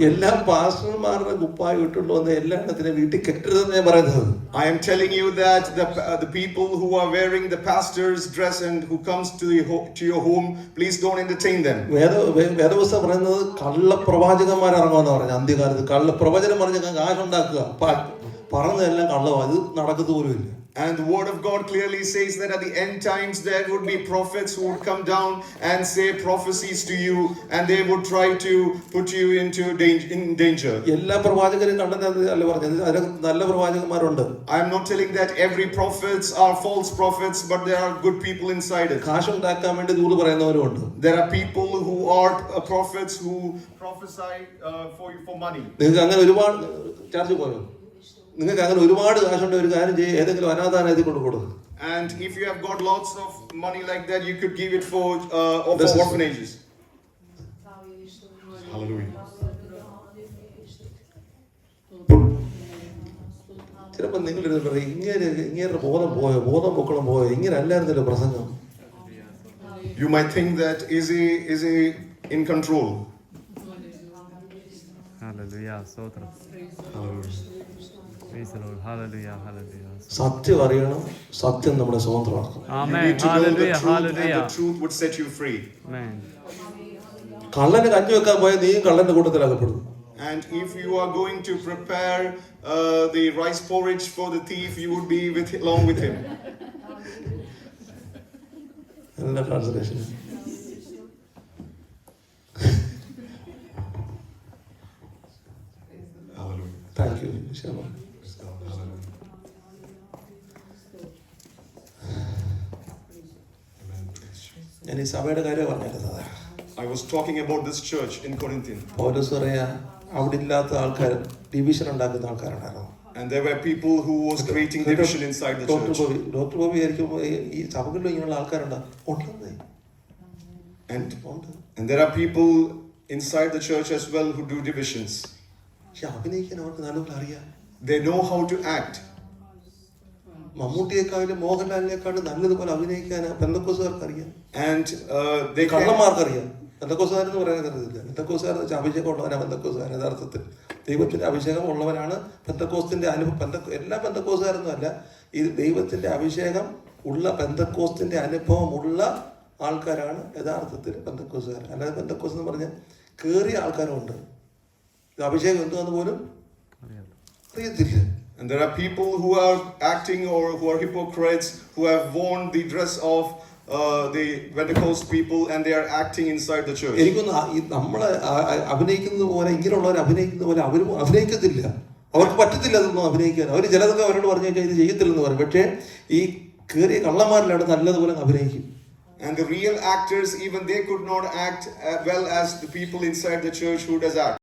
എല്ലാ പാസ്റ്റർമാരുടെ കുപ്പായി ഇട്ടുകൊണ്ട് വന്ന എല്ലാ എണ്ണത്തിനെ വീട്ടിൽ കെട്ടരുതെന്ന് ഞാൻ പറയുന്നത്. I am telling you that the, the people people who are wearing the pastor's dress and who comes to, the ho- to your home, please don't entertain them. വേദ വേ- പറയുന്നത് കള്ള പ്രവാചകന്മാർ ഇറങ്ങുമെന്ന് പറഞ്ഞു. അന്ത്യകാലത്ത് കള്ള പ്രവചനം പറഞ്ഞ കാശുണ്ടാക്കുക പറഞ്ഞതെല്ലാം കള്ളമാണ് ഇത് നടക്കത്തു പോലും ഇല്ല And the word of God clearly says that at the end times there would be prophets who would come down and say prophecies to you, and they would try to put you into danger. In danger. എല്ലാ പ്രവാചകരും കണ്ടെന്ന് അല്ല പറഞ്ഞത് അതിൽ നല്ല പ്രവാചകന്മാരുണ്ട് I am not telling that every prophets are false prophets, but there are good people inside it. vendi വേണ്ടി ദൂത് പറയുന്നവരുമുണ്ട് There are people who are uh, prophets who prophesy uh, for you for money. നിങ്ങൾക്ക് അങ്ങനെ ഒരുപാട് charge പോയോ നിങ്ങൾക്ക് അങ്ങനെ ഒരുപാട് കാശുണ്ട് ഒരു കാര്യം ചെയ്യുക ഏതെങ്കിലും അനാഥാലയത്തിൽ കൊണ്ട് കൊടുക്കും And if you have got lots of money like that, you could give it for uh, for is- orphanages. Hallelujah. ചിലപ്പോൾ നിങ്ങൾ പറയും ഇങ്ങനെ ഇങ്ങനെ ബോധം പോയോ ബോധം പൊക്കണം പോയോ ഇങ്ങനെ അല്ലായിരുന്നല്ലോ പ്രസംഗം You might think that is he is he in control? Hallelujah. Lord. Hallelujah. സത്യം അറിയണം സത്യം നമ്മളെ. Amen. കള്ളന് കഞ്ഞി വെക്കാൻ പോയാൽ നീയും കള്ളന്റെ കൂട്ടത്തിൽ അകപ്പെടും And if you are going to prepare uh, the rice porridge for the thief, you would be with along with him. നല്ല translation Hallelujah. Thank you Sharma ഞാൻ ഈ സഭയുടെ കാര്യം പറഞ്ഞിരുന്നത് I was talking about this church in Corinthian Paulose പറയാ അവിടെ ഇല്ലാത്ത ആൾക്കാർ ഡിവിഷൻ ഉണ്ടാക്കുന്ന ആൾക്കാരുണ്ടായിരുന്നു. And there were people who was creating division inside the church. Doctor Bobby ആയിരിക്കും ഈ സഭകളിലും ഇങ്ങനെയുള്ള ആൾക്കാരുണ്ട്? ഉണ്ടെന്നേ. And and there are people inside the church as well who do divisions. They know how to act. മമ്മൂട്ടിയെക്കാളും മോഹൻലാലിനേക്കാളും നല്ലതുപോലെ അഭിനയിക്കാൻ പെന്തക്കോസുകാർക്ക് അറിയാം and uh, കള്ളന്മാർക്ക് അറിയാം പെന്തക്കോസുകാരെന്ന് പറയാൻ കരുതില്ല. പെന്തക്കോസുകാരെന്ന് വെച്ചാൽ അഭിഷേകം ഉള്ളവരാണ് പെന്തക്കോസുകാരൻ യഥാർത്ഥത്തിൽ. ദൈവത്തിന്റെ അഭിഷേകം ഉള്ളവരാണ് പെന്തക്കോസ്തിന്റെ അനുഭവം പെന്തക്കോ എല്ലാ പെന്തക്കോസുകാരൊന്നും അല്ല. ഈ ദൈവത്തിന്റെ അഭിഷേകം ഉള്ള പെന്തക്കോസ്തിന്റെ അനുഭവം ഉള്ള ആൾക്കാരാണ് യഥാർത്ഥത്തിൽ പെന്തക്കോസുകാർ. അല്ലാതെ പെന്തക്കോസ് എന്ന് പറഞ്ഞാൽ കേറിയ ആൾക്കാരുമുണ്ട് ഇത് അഭിഷേകം എന്തുവാന്ന് പോലും അറിയത്തില്ല. And there are people who are acting or who are hypocrites who have worn the dress of uh, the Pentecost people and they are acting inside the church. എനിക്കൊന്ന് ആ- അഭിനയിക്കുന്നത് പോലെ ഇങ്ങനെയുള്ളവർ അഭിനയിക്കുന്ന പോലെ അവരും അഭിനയിക്കത്തില്ല അവർക്ക് പറ്റത്തില്ല അതൊന്നും അഭിനയിക്കാൻ അവർ ചിലതൊക്കെ അവരോട് പറഞ്ഞു കഴിഞ്ഞാൽ ഇത് ചെയ്യത്തില്ലെന്ന് പറയും പക്ഷേ ഈ കയറിയ കള്ളന്മാരിലാണ് നല്ലതുപോലെ അഭിനയിക്കും And the real actors, even they could not act uh, well as the people inside the church who does act.